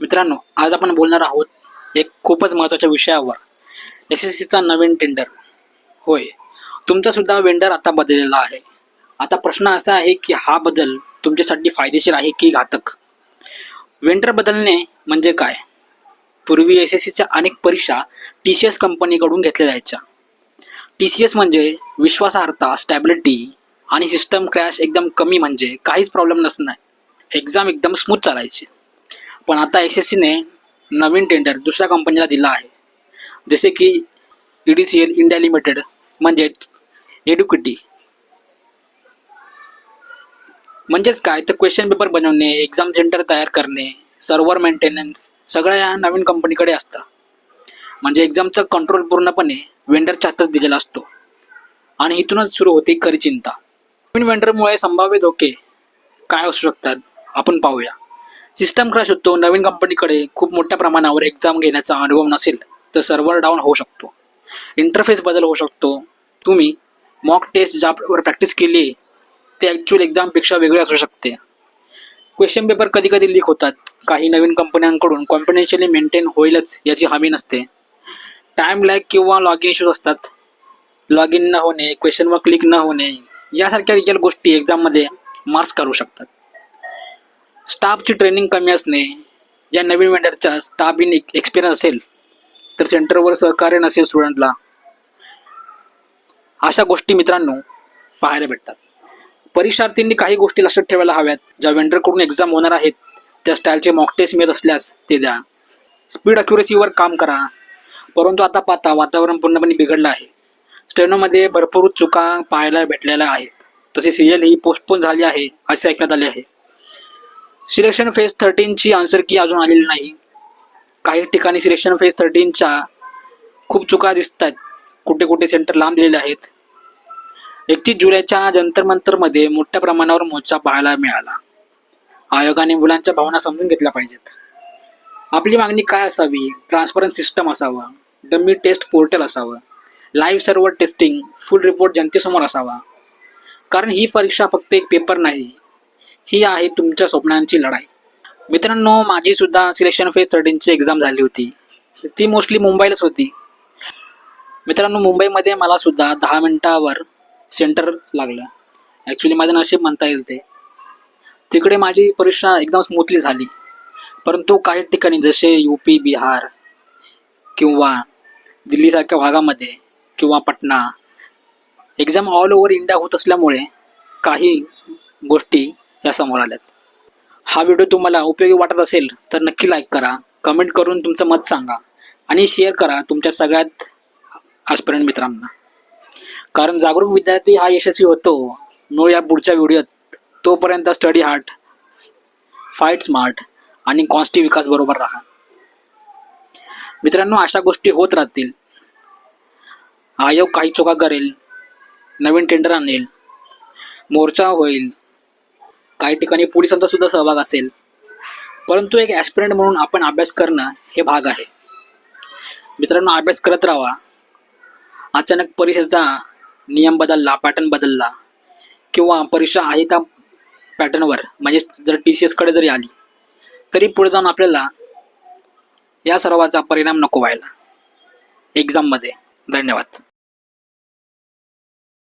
मित्रांनो आज आपण बोलणार आहोत एक खूपच महत्त्वाच्या विषयावर. एस एस सीचा नवीन टेंडर होय. तुमचा सुद्धा वेंडर आता बदललेला आहे. आता प्रश्न असा आहे की हा बदल तुमच्यासाठी फायदेशीर आहे की घातक? वेंडर बदलणे म्हणजे काय? पूर्वी एस एस सीच्या अनेक परीक्षा टी सी एस कंपनीकडून घेतल्या जायच्या. टी सी एस म्हणजे विश्वासार्हता स्टॅबिलिटी आणि सिस्टम क्रॅश एकदम कमी म्हणजे काहीच प्रॉब्लेम नसणार. एक्झाम एकदम स्मूथ चालायची. पण आता एस एस सीने नवीन टेंडर दुसऱ्या कंपनीला दिला आहे. जसे की E D C L India Limited म्हणजेच एड्युकिटी म्हणजेच काय? तर क्वेश्चन पेपर बनवणे एक्झाम सेंटर तयार करणे सर्व्हर मेंटेनन्स सगळ्या या नवीन कंपनीकडे असतं. म्हणजे एक्झामचा कंट्रोल पूर्णपणे वेंडरच्या हातात दिलेला असतो. आणि इथूनच सुरू होते खरी चिंता. नवीन वेंडरमुळे संभाव्य धोके काय असू शकतात? आपण पाहूया. सिस्टम क्रॅश होतो नवीन कंपनीकडे खूप मोठ्या प्रमाणावर एक्झाम घेण्याचा अनुभव नसेल तर सर्व्हर डाऊन होऊ शकतो. इंटरफेस बदल होऊ शकतो. तुम्ही मॉक टेस्ट ज्यावर प्रॅक्टिस केली ते ॲक्च्युअल एक्झामपेक्षा वेगळे असू शकते. क्वेश्चन पेपर कधी कधी लीक होतात. काही नवीन कंपन्यांकडून कॉन्फिडेन्शियली मेंटेन होईलच याची हमी नसते. टाईम लॅग किंवा लॉग इन इश्यूज असतात. लॉग इन न होणे क्वेश्चनवर क्लिक न होणे यासारख्या रिअल गोष्टी एक्झाममध्ये मार्क्स करू शकतात. स्टाफची ट्रेनिंग कमी असणे या नवीन वेंडरच्या स्टाफ इन एक्सपिरियन्स असेल तर सेंटरवर सहकार्य नसेल स्टुडंटला अशा गोष्टी मित्रांनो पाहायला भेटतात. परीक्षार्थींनी काही गोष्टी लक्षात ठेवायला हव्यात. ज्या वेंडरकडून एक्झाम होणार आहेत त्या स्टाईलचे मॉक टेस्ट मिळत असल्यास ते द्या. स्पीड अक्युरेसीवर काम करा. परंतु आता पाहता वातावरण पूर्णपणे बिघडलं आहे. स्टेनोमध्ये भरपूर चुका पाहायला भेटलेल्या आहेत. तसे सिरियल ही पोस्टपोन झाली आहे असे ऐकण्यात आले आहे. सिलेक्शन फेज थर्टीनची आन्सर की अजून आलेली नाही. काही ठिकाणी सिलेक्शन फेज थर्टीनच्या खूप चुका दिसत आहेत कुठे कुठे सेंटर लांब दिलेले आहेत. एकतीस जुलैच्या जंतर मंतरमध्ये मोठ्या प्रमाणावर मोर्चा पाहायला मिळाला. आयोगाने मुलांच्या भावना समजून घेतल्या पाहिजेत. आपली मागणी काय असावी? ट्रान्सपरंट सिस्टम असावा. डमी टेस्ट पोर्टल असावं. Live server testing full report जनतेसमोर असावा. कारण ही परीक्षा फक्त एक पेपर नाही ही आहे तुमच्या स्वप्नांची लढाई. मित्रांनो माझी सुद्धा सिलेक्शन फेज थर्टीनची एक्झाम झाली होती. ती मोस्टली मुंबईलाच होती. मित्रांनो मुंबईमध्ये मला सुद्धा दहा मिनिटावर सेंटर लागलं. ॲक्च्युली माझं नशीब म्हणता येईल ते. तिकडे माझी परीक्षा एकदम स्मूथली झाली. परंतु काही ठिकाणी जसे यू पी बिहार किंवा दिल्लीसारख्या भागामध्ये किंवा Patna exam all over India होत असल्यामुळे काही गोष्टी या समोर आल्यात. हा व्हिडिओ तुम्हाला उपयोगी वाटत असेल तर नक्की लाईक करा. कमेंट करून तुमचं मत सांगा. आणि शेअर करा तुमच्या सगळ्यात आजपर्यंत मित्रांना. कारण जागरूक विद्यार्थी हा यशस्वी होतो. मिळूया पुढच्या व्हिडिओत तोपर्यंत स्टडी हार्ट फाईट स्मार्ट आणि कॉन्स्टी विकास बरोबर राहा. मित्रांनो अशा गोष्टी होत राहतील. आयोग काही चुका करेल नवीन टेंडर आणेल मोर्चा होईल काही ठिकाणी पोलिसांचा सुद्धा सहभाग असेल. परंतु एक ॲस्पिरंट म्हणून आपण अभ्यास करणं हे भाग आहे. मित्रांनो अभ्यास करत राहा. अचानक परीक्षेचा नियम बदलला पॅटर्न बदलला किंवा परीक्षा आहे त्या पॅटर्नवर म्हणजे जर टी सी एसकडे जरी आली तरी पुढे जाऊन आपल्याला या सर्वाचा परिणाम नको व्हायला. एक्झाममध्ये धन्यवाद.